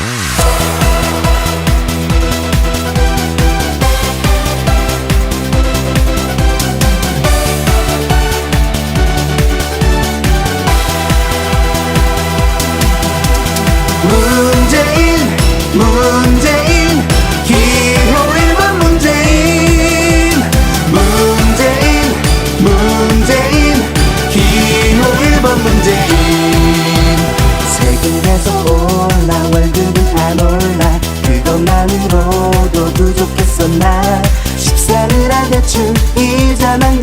Oh, 부족했었나. 식사를 하겠지 잊어만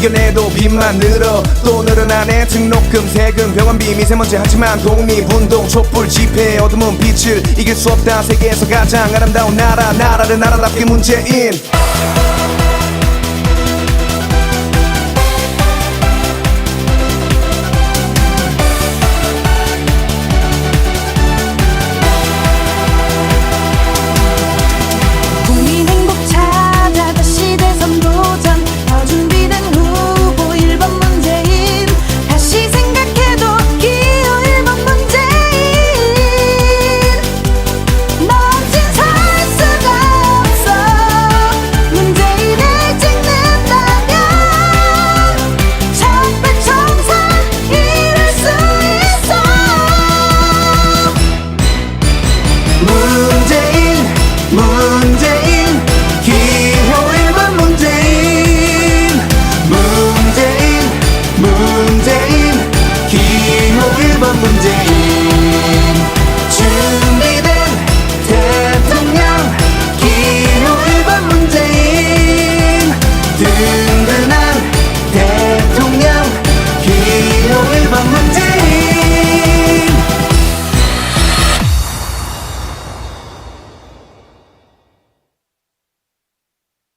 이겨내도 빚만 늘어. 또 늘어나네 등록금 세금 병원비 미세먼지 하지만 독립운동 촛불 집회 어둠은 빛을 이길 수 없다. 세계에서 가장 아름다운 나라. 나라를 나라답게 문제인